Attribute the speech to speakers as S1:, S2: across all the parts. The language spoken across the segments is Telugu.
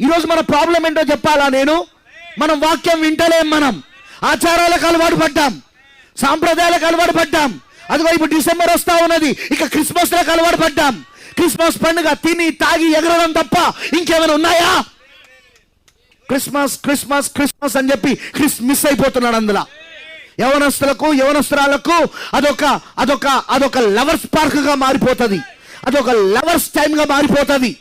S1: ఈరోజు మన ప్రాబ్లం ఏంటో చెప్పాలా నేను? మనం వాక్యం వింటలేం మనం. ఆచారాలకు అలవాటు పడ్డాం. సాంప్రదాయాలకు అలవాటు పడ్డాం. అదిగో ఇప్పుడు డిసెంబర్ వస్తా ఉన్నది. ఇక క్రిస్మస్లకు అలవాటు పడ్డాం. క్రిస్మస్ పండుగ తిని తాగి ఎగరడం తప్ప ఇంకేమైనా ఉన్నాయా? క్రిస్మస్ క్రిస్మస్ క్రిస్మస్ అని చెప్పి క్రిస్ మిస్ అయిపోతున్నాడు అందులో. యవనస్తులకు యవనస్తురాలకు అదొక అదొక అదొక లవర్స్ పార్క్గా మారిపోతుంది. అదొక లవర్స్ టైమ్గా మారిపోతుంది.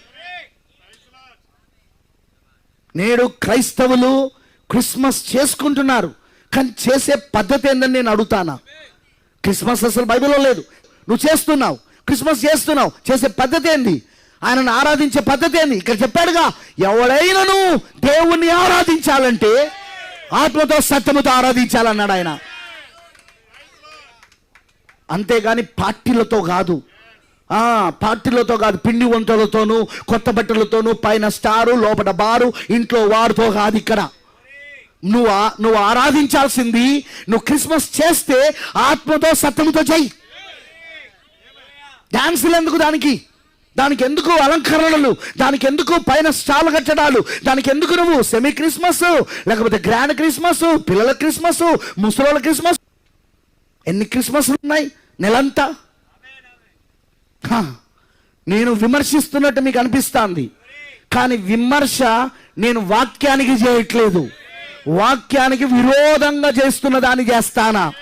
S1: నేడు క్రైస్తవులు క్రిస్మస్ చేసుకుంటున్నారు. కానీ చేసే పద్ధతి ఏందని నేను అడుగుతానా? క్రిస్మస్ అసలు బైబిల్లో లేదు. నువ్వు చేస్తున్నావు. క్రిస్మస్ చేస్తున్నావు. చేసే పద్ధతి ఏంది? ఆయనను ఆరాధించే పద్ధతి ఏంది? ఇక్కడ చెప్పాడుగా ఎవడైనను దేవుణ్ణి ఆరాధించాలంటే ఆత్మతో సత్యముతో ఆరాధించాలన్నాడు ఆయన. అంతేగాని పార్టీలతో కాదు. పార్టీలతో కాదు పిండి వంటలతోనూ కొత్త బట్టలతోనూ పైన స్టారు లోపల బారు ఇంట్లో వారితో కాదు ఇక్కడ. నువ్వు నువ్వు ఆరాధించాల్సింది నువ్వు క్రిస్మస్ చేస్తే ఆత్మతో సత్యముతో చెయ్యి డాన్సులు ఎందుకు దానికి? దానికి ఎందుకు అలంకరణలు? దానికి ఎందుకు పైన స్టాల్ కట్టడాలు? దానికి ఎందుకు నువ్వు సెమీ క్రిస్మస్ లేకపోతే గ్రాండ్ క్రిస్మస్ పిల్లల క్రిస్మస్ ముసలోళ్ళ క్రిస్మస్ ఎన్ని క్రిస్మస్లు ఉన్నాయి? నెలంతా? నేను విమర్శిస్తున్నట్టు మీకు అనిపిస్తుంది. కానీ విమర్శ నేను వాక్యానికి చేయట్లేదు. వాక్యానికి విరోధంగా చేస్తున్న దాన్ని చేస్తానా?